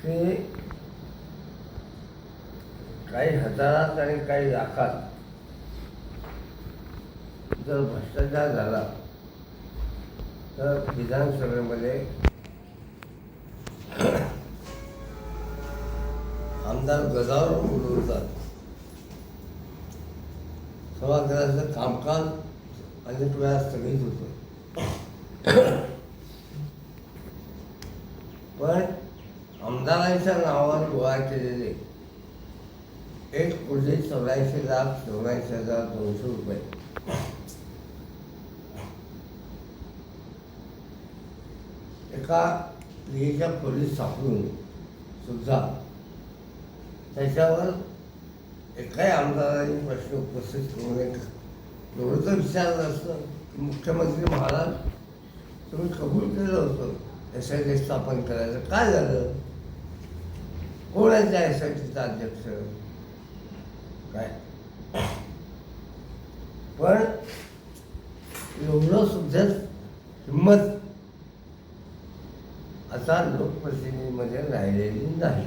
की काही हजारात आणि काही लाखात जर भ्रष्टाचार झाला तर विधानसभेमध्ये आमदार गदावरून बोलवतात सभागृहाचं कामकाज अनेक वेळा स्थगित होतं. पण आमदारांच्या नावावर गोळा केलेले. एक कोटी चौऱ्याऐंशी लाख चौऱ्याऐंशी हजार दोनशे रुपये. एका लेखीच्या पोलीस सापडून सुद्धा त्याच्यावर एकाही आमदारांनी प्रश्न उपस्थित करू नये एवढं तर विचारलं असतं की मुख्यमंत्री महाराज तुम्ही कबूल केलं होतं एस आय टी स्थापन करायचं काय झालं? कोण आहे संस्थेचा अध्यक्ष काय? पण एवढं सुद्धा हिंमत आता लोकप्रतिनिधीमध्ये राहिलेली नाही.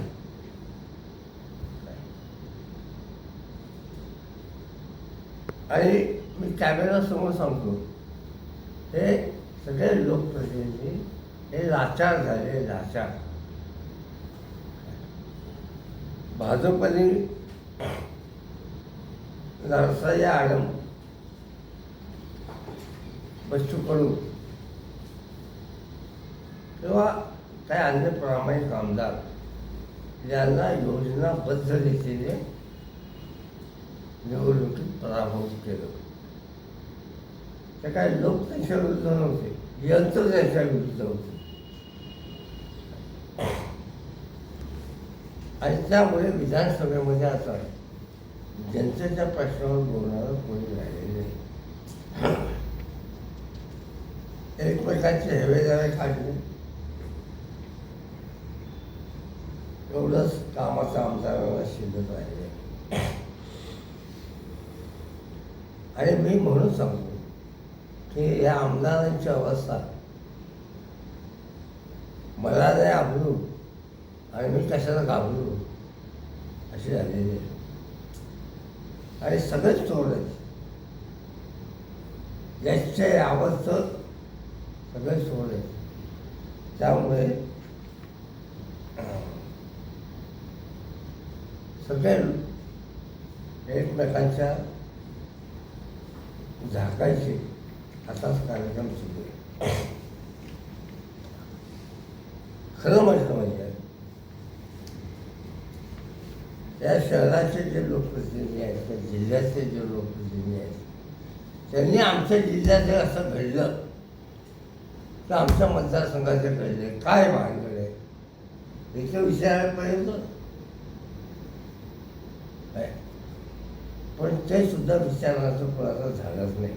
आणि मी कॅमेरासमोर सांगतो हे सगळे लोकप्रतिनिधी हे लाचार झाले लाचार. भाजपने नरसय्य आडम बच्चू कडू किंवा काही अन्य प्रामाणिक आमदार यांना योजनाबद्ध रीतीने निवडणुकीत पराभूत केलं. ते काय लोक त्यांच्या विरुद्ध नव्हते यंत्र त्यांच्या विरुद्ध होते. आणि त्यामुळे विधानसभेमध्ये आता जनतेच्या प्रश्नावर बोलणारं कोणी राहिलेलं नाही. एकमेकांचे हेवेदावे काढणे एवढंच कामाचं आमदाराला शिल्लक राहिले. आणि मी म्हणून सांगतो की या आमदारांची अवस्था मला नाही आवडू आणि मी कशाला घाबरू? अशी झालेले आणि सगळेच चोरले ज्याचे आवडतं सगळे चोरले त्यामुळे सगळे एकमेकांच्या झाकायचे असाच कार्यक्रम सुरू आहे. खरं म्हटलं म्हणजे, म्हणजे त्या शहराचे जे लोकप्रतिनिधी आहेत त्या जिल्ह्याचे जे लोकप्रतिनिधी आहेत त्यांनी आमच्या जिल्ह्यात जर असं घडलं तर आमच्या मतदारसंघाचे घडले. काय भानगड आहे याचं विचारायला पाहिजे होतं. पण ते सुद्धा विचारण्याचं कोणाचा झालंच नाही.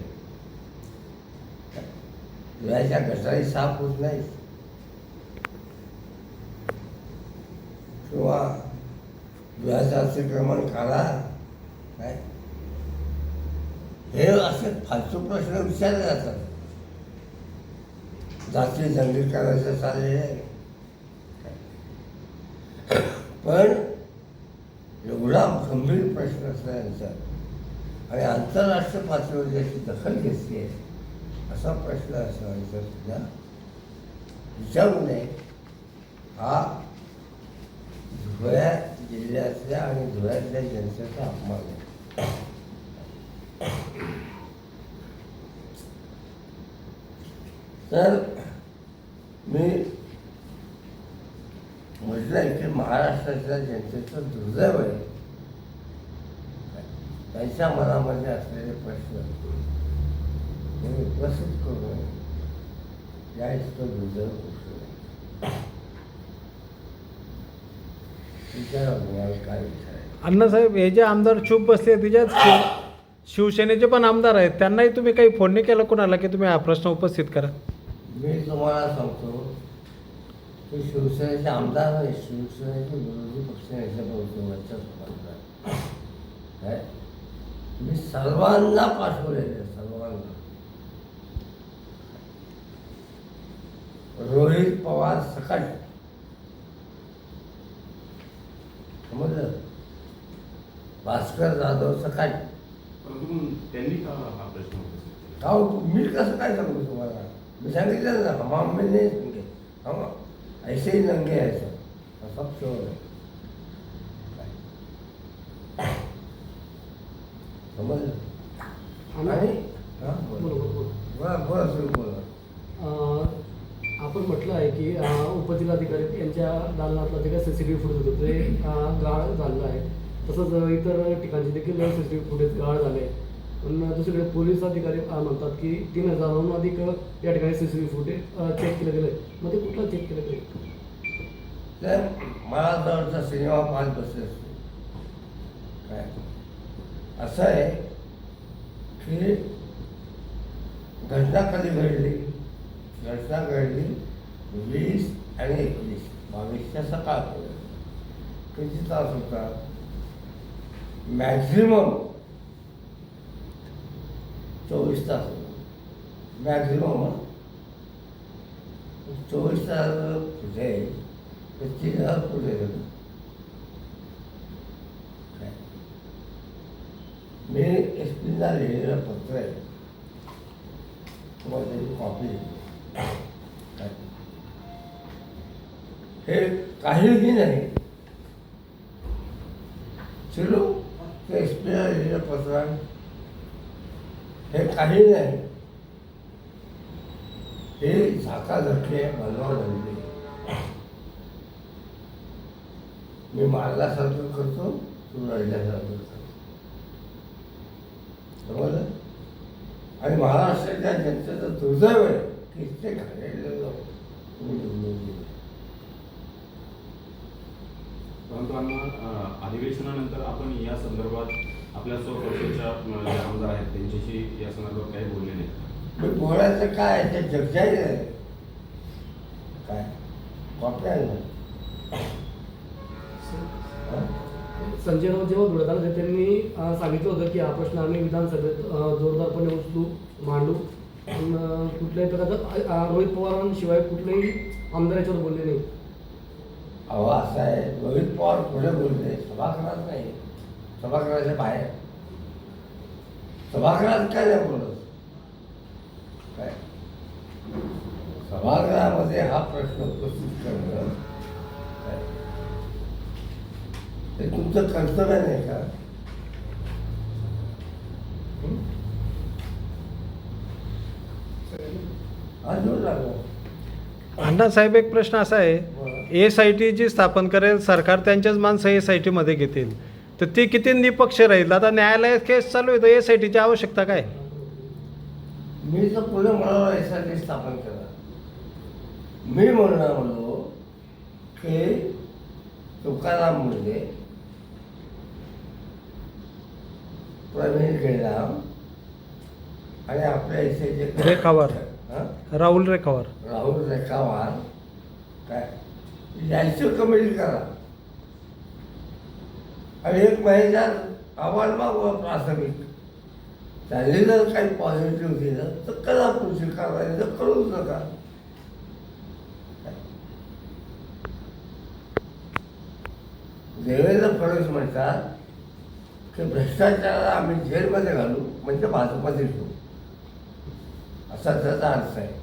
डोळ्याच्या घटाही साफ होत नाही किंवा डोळ्याचं अतिक्रमण करा काय हे असे फालतू प्रश्न विचारले जातात. जाती दंगली करायचं चालले पण एवढा गंभीर प्रश्न असल्यानंतर आणि आंतरराष्ट्रीय पातळीवर ज्याची दखल घेतली आहे असा प्रश्न असल्यानंतर सुद्धा विचारू नये. हा धुळ्या जिल्ह्यातल्या आणि धुळ्यातल्या जनतेचा अपमान आहे. तर मी म्हटलंय की महाराष्ट्राच्या जनतेचं दुर्दैव आहे. त्यांच्या मनामध्ये असलेले प्रश्न मी उपस्थित करू नये या इतकं दुर्दैव गोष्ट नाही विचारा तुम्हाला काय विचारायचं अण्णासाहेब हे जे आमदार चूप बसले त्याच्यात शिव शिवसेनेचे पण आमदार आहेत. त्यांनाही तुम्ही काही फोन नाही केला कोणाला की तुम्ही हा प्रश्न उपस्थित करा. मी तुम्हाला सांगतो की शिवसेनेचे आमदार नाही शिवसेनेचे विरोधी पक्षनेते बहुतेकच्या आमदार काय? मी सर्वांना पाठवलेले आहे, सर्वांना. रोहित पवार सकट. समजलं? भास्कर जाधव सकाळी. परंतु त्यांनी का हा प्रश्न उपस्थित हो, मी कसं काय सांगू तुम्हाला? मी सांगितलं ना हम मी नाही नंगे हम ऐसे ही नंगे आहे सर सब शोर आहे समजलं? आणि? हां? बोला बरोबर बोला बोला सुरू बोला अं, आपण म्हटलं आहे की उपजिल्हाधिकारी यांच्या दालनातला जे काही C C T V footage होतं ते गाळ झालेलं आहे. तसंच इतर ठिकाणचे देखील C C T V footage गाळ झाले पण दुसरीकडे पोलीस अधिकारी म्हणतात की तीन हजाराहून अधिक या ठिकाणी C C T V footage check केलं गेलं मग ते कुठलं चेक केलं गेलं तर मला जवळचा सिनेमा पाच बसले असते काय? असं आहे की घटना कधी घडली? घटना घडली वीस आणि एकवीस बावीसच्या सकाळपर्यंत किती तास होता मॅक्झिमम चोवीस तास होता मॅक्झिमम चोवीस तास पुढे तर तीन हजार पुढे गेलो काय मी एस पीला लिहिलेलं पत्र आहे तुम्हाला त्याची कॉपी हे काहीही नाही. चिलो ते एस पीला लिहिलेलं पत्र हे काही नाही. हे झाका झटके बनवा बनले मी मारल्यासारखं करतो तू रडल्यासारखं करतो. समजलं? आणि महाराष्ट्राच्या जनतेचं दुर्दैव आहे की ते घालेलं तुम्ही निवडून दिलं. परंतु अं, अधिवेशनानंतर आपण या संदर्भात आपल्या स्वपक्षाच्या आमदार आहेत त्यांच्याशी या संदर्भात काही बोलले नाही बोलायचं काय? ते आहे. काय? कॉप्या हं? संजय राऊत जेव्हा धुळ्यात आले त्यांनी सांगितलं होतं की हा प्रश्न आम्ही विधानसभेत जोरदारपणे उचलू मांडू. कुठल्याही प्रकारचं रोहित पवारांशिवाय कुठल्याही आमदार याच्यावर बोलले नाही अहो असं आहे. रोहित पवार पुढे बोलले सभागृहात नाही. सभागृहाच्या बाहेर. सभागृहात काय नाही बोलत? काय? सभागृहामध्ये हा प्रश्न उपस्थित करणं? हे तुमचं कर्तव्य नाही का? अण्णासाहेब एक प्रश्न असा आहे. एस आय टी जी स्थापन करेल सरकार त्यांच्याच माणसं एस आय टीमध्ये घेतील. तर ती किती निपक्ष राहील? आता न्यायालयात केस चालू आहे तर एस आय टीची आवश्यकता काय? मी तर पुढे म्हणालो यासाठी स्थापन करा. मी म्हणणार म्हणलो की तुकाराम मुंडे प्रवीण गेडाम आणि आपल्या इथे जे रेखावार. राहुल रेखावर. राहुल रेखावार काय? यायची कमिटी करा. आणि एक महिन्यात अहवाल मागवा प्राथमिक. त्यांनी जर काही पॉझिटिव्ह दिलं तर करा पुढची कारवाई तर करूच नका देवेंद्र फडणवीस म्हणतात की भ्रष्टाचाराला आम्ही जेलमध्ये घालू म्हणजे भाजपमध्ये येतो असा त्याचा अर्थ आहे.